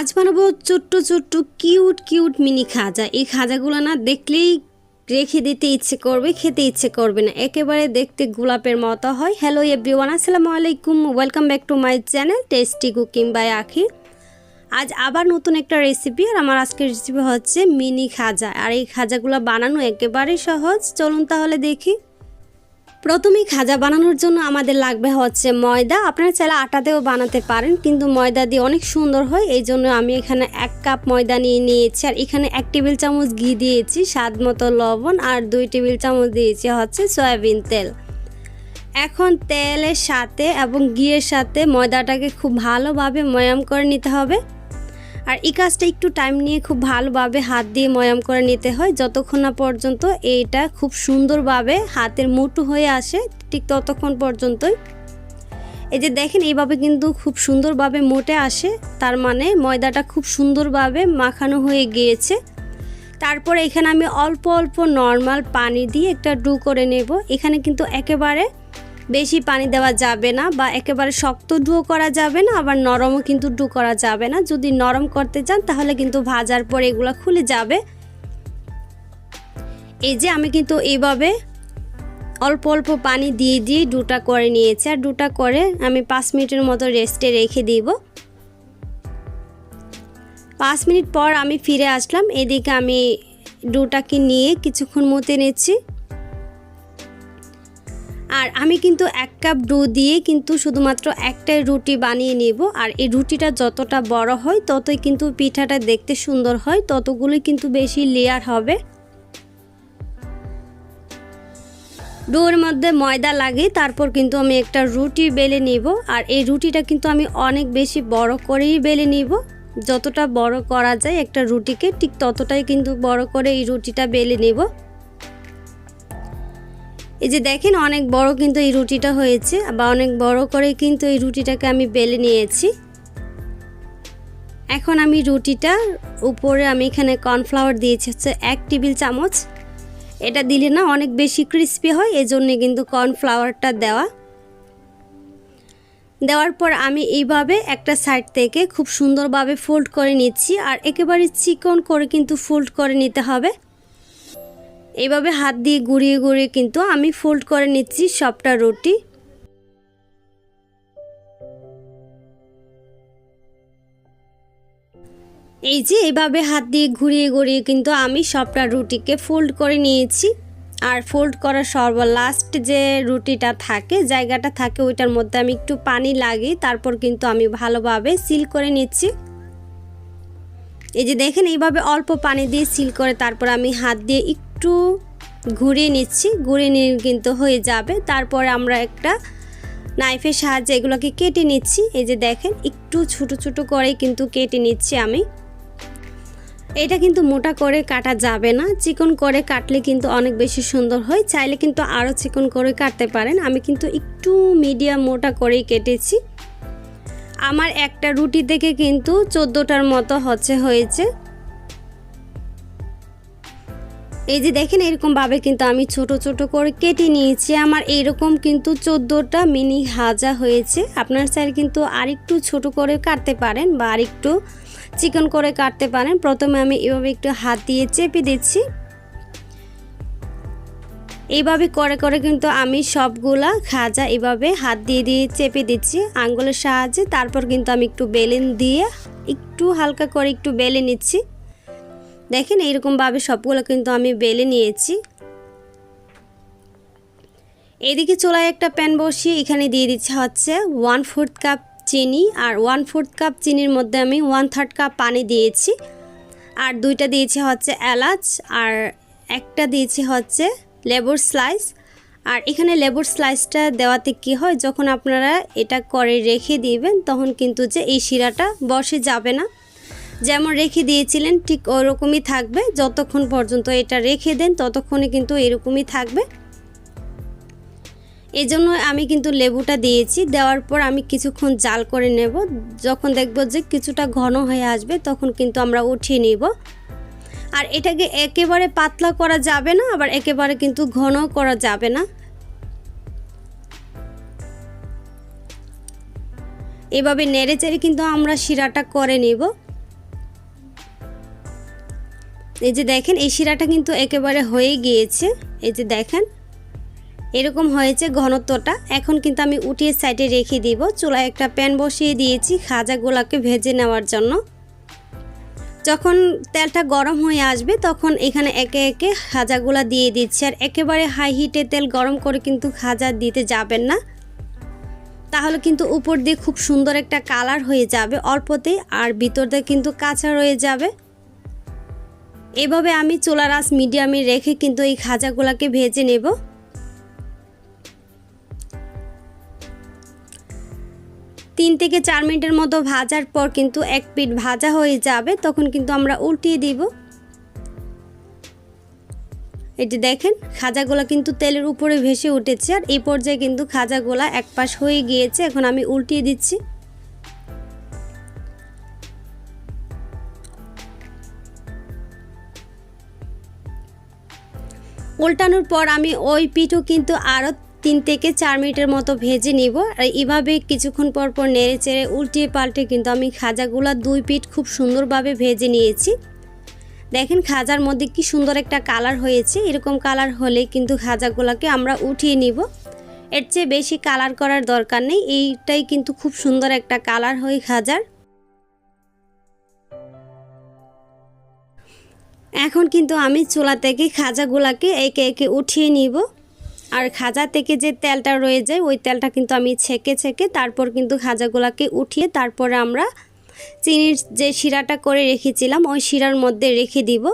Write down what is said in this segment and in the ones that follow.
আজ বানাবো ছোট্ট ছোট্ট কিউট কিউট মিনি খাজা। এই খাজাগুলো না দেখলেই রেখে দিতে ইচ্ছে করবে, খেতে ইচ্ছে করবে না। একেবারে দেখতে গোলাপের মতো হয়। হ্যালো এভরিওয়ান আসসালামু আলাইকুম। Welcome back to my channel tasty cooking by Akhi আজ আবার নতুন একটা রেসিপি আর আমার আজকের রেসিপি হচ্ছে মিনি খাজা। আর এই খাজাগুলো বানানো একেবারেই সহজ। চলুন তাহলে দেখি। প্রথমেই খাজা বানানোর জন্য আমাদের লাগবে হচ্ছে ময়দা। আপনারা চাইলে আটাতেও বানাতে পারেন, কিন্তু ময়দা দিয়ে অনেক সুন্দর হয়, এই জন্য আমি এখানে এক কাপ ময়দা নিয়ে নিয়েছি, আর এখানে এক টেবিল চামচ ঘি দিয়েছি, স্বাদ মতো লবণ, আর দুই টেবিল চামচ দিয়েছি হচ্ছে সয়াবিন তেল। এখন তেলের সাথে এবং ঘিয়ের সাথে ময়দাটাকে খুব ভালোভাবে ময়াম করে নিতে হবে। আর এই কাজটা একটু টাইম নিয়ে খুব ভালোভাবে হাত দিয়ে ময়াম করে নিতে হয়। যতক্ষণ না পর্যন্ত এইটা খুব সুন্দরভাবে হাতের মুঠো হয়ে আসে, ঠিক ততক্ষণ পর্যন্তই। এই যে দেখেন, এইভাবে কিন্তু খুব সুন্দরভাবে মোটে আসে। তার মানে ময়দাটা খুব সুন্দরভাবে মাখানো হয়ে গিয়েছে। তারপর এখানে আমি অল্প অল্প নর্মাল পানি দিয়ে একটা ডু করে নেব। এখানে কিন্তু একেবারে বেশি পানি দেওয়া যাবে না বা একেবারে শক্ত ডুও করা যাবে না, আবার নরমও কিন্তু ডু করা যাবে না। যদি নরম করতে চান, তাহলে কিন্তু ভাজার পর এগুলো খুলে যাবে। এই যে আমি কিন্তু এইভাবে অল্প অল্প পানি দিয়ে দিয়ে ডুটা করে নিয়েছি। আর ডুটা করে আমি পাঁচ মিনিটের মতো রেস্টে রেখে দিব। পাঁচ মিনিট পর আমি ফিরে আসলাম। এদিকে আমি ডুটাকে নিয়ে কিছুক্ষণ মতে নিচ্ছি। আর আমি কিন্তু এক কাপ ডো দিয়ে কিন্তু শুধুমাত্র একটাই রুটি বানিয়ে নেব। আর এই রুটিটা যতটা বড় হয়, ততই কিন্তু পিঠাটা দেখতে সুন্দর হয় ততগুলোই কিন্তু বেশি লেয়ার হবে। ডোর মধ্যে ময়দা লাগে তারপর কিন্তু আমি একটা রুটি বেলে নিব। আর এই রুটিটা কিন্তু আমি অনেক বেশি বড় করেই বেলে নিব। যতটা বড় করা যায় একটা রুটিকে, ঠিক ততটাই কিন্তু বড় করে এই রুটিটা বেলে নেব। এই যে দেখেন অনেক বড় কিন্তু এই রুটিটা হয়েছে, বা অনেক বড় করে কিন্তু এই রুটিটাকে আমি বেলে নিয়েছি। এখন আমি রুটিটা উপরে আমি এখানে কর্নফ্লাওয়ার দিয়েছি, হচ্ছে এক টেবিল চামচ। এটা দিলে না অনেক বেশি ক্রিস্পি হয়, এজন্যে কিন্তু কর্নফ্লাওয়ারটা দেওয়া। দেওয়ার পর আমি এইভাবে একটা সাইড থেকে খুব সুন্দরভাবে ফোল্ড করে নিচ্ছি, আর একেবারে চিকন করে কিন্তু ফোল্ড করে নিতে হবে। এইভাবে হাত দিয়ে গুড়িয়ে গুড়িয়ে কিন্তু আমি ফোল্ড করে নিচ্ছি সবটা রুটি। এই যে এইভাবে হাত দিয়ে ঘুরিয়ে ঘুরিয়ে কিন্তু আমি সবটা রুটিকে ফোল্ড করে নিয়েছি। আর ফোল্ড করার সর্ব লাস্ট যে রুটিটা থাকে, জায়গাটা থাকে, ওইটার মধ্যে আমি একটু পানি লাগিয়ে তারপর কিন্তু আমি ভালোভাবে সিল করে নিচ্ছি। এই যে দেখেন, এইভাবে অল্প পানি দিয়ে সিল করে তারপর আমি হাত দিয়ে একটু ঘুরিয়ে নিচ্ছি, ঘুরিয়ে নিয়ে কিন্তু হয়ে যাবে। তারপরে আমরা একটা নাইফের সাহায্যে এগুলোকে কেটে নিচ্ছি। এই যে দেখেন, একটু ছোট ছোট করে কিন্তু কেটে নিচ্ছি আমি। এটা কিন্তু মোটা করে কাটা যাবে না। চিকন করে কাটলে কিন্তু অনেক বেশি সুন্দর হয়। চাইলে কিন্তু আরও চিকন করে কাটতে পারেন। আমি কিন্তু একটু মিডিয়াম মোটা করেই কেটেছি। আমার একটা রুটি থেকে কিন্তু চোদ্দোটার মতো হচ্ছে, হয়েছে। এই যে দেখেন এরকমভাবে কিন্তু আমি ছোট ছোট করে কেটে নিয়েছি। আমার এইরকম কিন্তু চোদ্দোটা মিনি হাজা হয়েছে। আপনার চাইলে কিন্তু আরেকটু ছোট করে কাটতে পারেন বা আরেকটু চিকন করে কাটতে পারেন। প্রথমে আমি এভাবে একটু হাত দিয়ে চেপে দিচ্ছি। এইভাবে করে করে কিন্তু আমি সবগুলা খাজা এভাবে হাত দিয়ে দিয়ে চেপে দিচ্ছি আঙ্গুলের সাহায্যে। তারপর কিন্তু আমি একটু বেলেন দিয়ে একটু হালকা করে একটু বেলে নিচ্ছি। দেখেন এইরকমভাবে সবগুলো কিন্তু আমি বেলে নিয়েছি। এদিকে চোলায় একটা প্যান বসিয়ে এখানে দিয়ে দিচ্ছে হচ্ছে ওয়ান ফোর্থ কাপ চিনি আর ওয়ান ফোর্থ কাপ চিনির মধ্যে আমি ওয়ান থার্ড কাপ পানি দিয়েছি। আর দুইটা দিয়েছি হচ্ছে এলাচ আর একটা দিয়েছি হচ্ছে লেবুর স্লাইস আর এখানে লেবুর স্লাইসটা দেওয়াতে কি হয়, যখন আপনারা এটা করে রেখে দিবেন, তখন কিন্তু যে এই শিরাটা বসে যাবে না। যেমন রেখে দিয়েছিলেন, ঠিক ওরকমই থাকবে। যতক্ষণ পর্যন্ত এটা রেখে দেন, ততক্ষণে কিন্তু এরকমই থাকবে। এই জন্য আমি কিন্তু লেবুটা দিয়েছি। দেওয়ার পর আমি কিছুক্ষণ জাল করে নেব। যখন দেখব যে কিছুটা ঘন হয়ে আসবে, তখন কিন্তু আমরা উঠিয়ে নিব। আর এটাকে একেবারে পাতলা করা যাবে না, আবার একেবারে কিন্তু ঘন করা যাবে না। এভাবে নেড়ে চেড়ে কিন্তু আমরা শিরাটা করে নিব। এই যে দেখেন, এই শিরাটা কিন্তু একেবারে হয়ে গিয়েছে। এই যে দেখেন, এরকম হয়েছে ঘনত্বটা। এখন কিন্তু আমি উঠিয়ে সাইডে রেখে দিব। চুলায় একটা প্যান বসিয়ে দিয়েছি খাজাগুলোকে ভেজে নেওয়ার জন্য। যখন তেলটা গরম হয়ে আসবে, তখন এখানে একে একে খাজাগুলা দিয়ে দিচ্ছি। আর একেবারে হাই হিটে তেল গরম করে কিন্তু খাজা দিতে যাবেন না। তাহলে কিন্তু উপর দিয়ে খুব সুন্দর একটা কালার হয়ে যাবে অল্পতেই, আর ভিতর দিয়ে কিন্তু কাঁচা রয়ে যাবে। এভাবে আমি চুলার আঁচ মিডিয়ামে রেখে কিন্তু এই খাজাগুলাকে ভেজে নেব। তিন থেকে চার মিনিটের মতো ভাজার পর কিন্তু এক পিঠ ভাজা হয়ে যাবে, তখন কিন্তু আমরা উল্টিয়ে দিব। এটি দেখেন, খাজাগুলা কিন্তু তেলের উপরে ভেসে উঠেছে আর এই পর্যায়ে কিন্তু খাজাগুলা এক পাশ হয়ে গিয়েছে, এখন আমি উল্টিয়ে দিচ্ছি। উল্টানোর পর আমি ওই পিঠও কিন্তু আরও তিন থেকে চার মিনিটের মতো ভেজে নিব। আর এইভাবে কিছুক্ষণ পর পর নেড়ে চেড়ে উল্টিয়ে পাল্টে কিন্তু আমি খাজাগুলা দুই পিঠ খুব সুন্দরভাবে ভেজে নিয়েছি। দেখেন খাজার মধ্যে কি সুন্দর একটা কালার হয়েছে। এরকম কালার হলে কিন্তু খাজাগুলোকে আমরা উঠিয়ে নিব। এর চেয়ে বেশি কালার করার দরকার নেই। এইটাই কিন্তু খুব সুন্দর একটা কালার হয় খাজার। এখন কিন্তু আমি চুলা থেকে খাজাগুলাকে একে একে উঠিয়ে নিব। আর খাজা থেকে যে তেলটা রয়ে যায়, ওই তেলটা কিন্তু আমি ছেঁকে ছেঁকে তারপর কিন্তু খাজাগুলাকে উঠিয়ে তারপরে আমরা চিনির যে শিরাটা করে রেখেছিলাম, ওই শিরার মধ্যে রেখে দিব।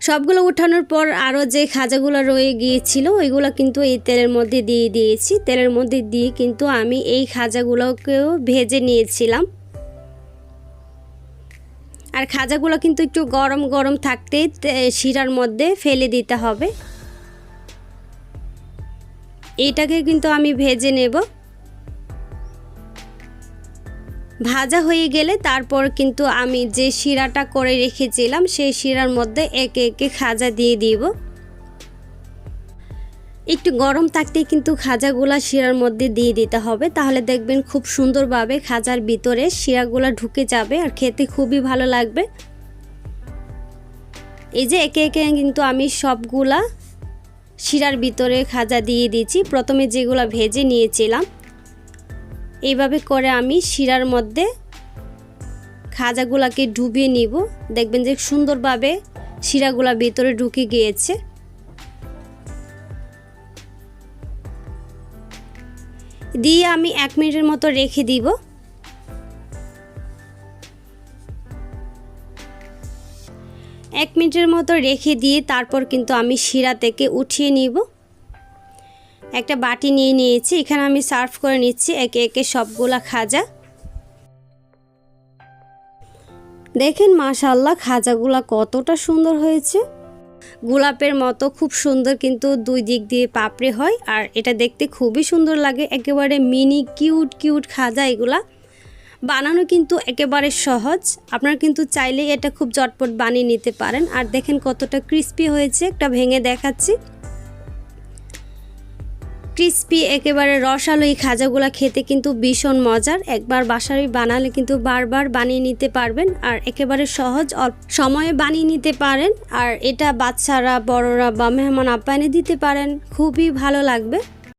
সবগুলো উঠানোর পর আরও যে খাজাগুলো রয়ে গিয়েছিল, ওইগুলো কিন্তু এই তেলের মধ্যে দিয়ে দিয়েছি। তেলের মধ্যে দিয়ে কিন্তু আমি এই খাজাগুলোকেও ভেজে নিয়েছিলাম। আর খাজাগুলো কিন্তু একটু গরম গরম থাকতেই শিরার মধ্যে ফেলে দিতে হবে। এটাকে কিন্তু আমি ভেজে নেব। ভাজা হয়ে গেলে তারপর কিন্তু আমি যে শিরাটা করে রেখেছিলাম, সেই শিরার মধ্যে একে একে খাজা দিয়ে দিব। একটু গরম থাকতেই কিন্তু খাজাগুলা শিরার মধ্যে দিয়ে দিতে হবে। তাহলে দেখবেন খুব সুন্দরভাবে খাজার ভিতরে শিরাগুলা ঢুকে যাবে আর খেতে খুবই ভালো লাগবে। এই যে একে একে কিন্তু আমি সবগুলা শিরার ভিতরে খাজা দিয়ে দিয়েছি। প্রথমে যেগুলো ভেজে নিয়েছিলাম, এইভাবে করে আমি শিরার মধ্যে খাজাগুলাকে ডুবিয়ে নিব। দেখবেন যে সুন্দরভাবে শিরাগুলা ভিতরে ঢুকে গিয়েছে। দিয়ে আমি এক মিনিটের মতো রেখে দিব। এক মিনিটের মতো রেখে দিয়ে তারপর কিন্তু আমি শিরা থেকে উঠিয়ে নিব। একটা বাটি নিয়ে নিয়েছি, এখানে আমি সার্ভ করে নিচ্ছি, একে একে সবগুলা খাজা। দেখেন মাশাল্লাহ খাজাগুলা কতটা সুন্দর হয়েছে। গোলাপের মতো খুব সুন্দর কিন্তু দুই দিক দিয়ে পাপড়ে হয় আর এটা দেখতে খুবই সুন্দর লাগে। একেবারে মিনি কিউট কিউট খাজা এগুলা। বানানো কিন্তু একেবারে সহজ। আপনারা কিন্তু চাইলেই এটা খুব জটপট বানিয়ে নিতে পারেন। আর দেখেন কতটা ক্রিস্পি হয়েছে, একটা ভেঙে দেখাচ্ছি। ক্রিস্পি, একেবারে রসালো এই খাজাগুলো খেতে কিন্তু ভীষণ মজার। একবার বাসায় বানালে কিন্তু বারবার বানিয়ে নিতে পারবেন আর একেবারে সহজ, অল্প সময়ে বানিয়ে নিতে পারেন। আর এটা বাচ্চারা, বড়রা বা মেহমান আপ্যায়নে দিতে পারেন। খুবই ভালো লাগবে।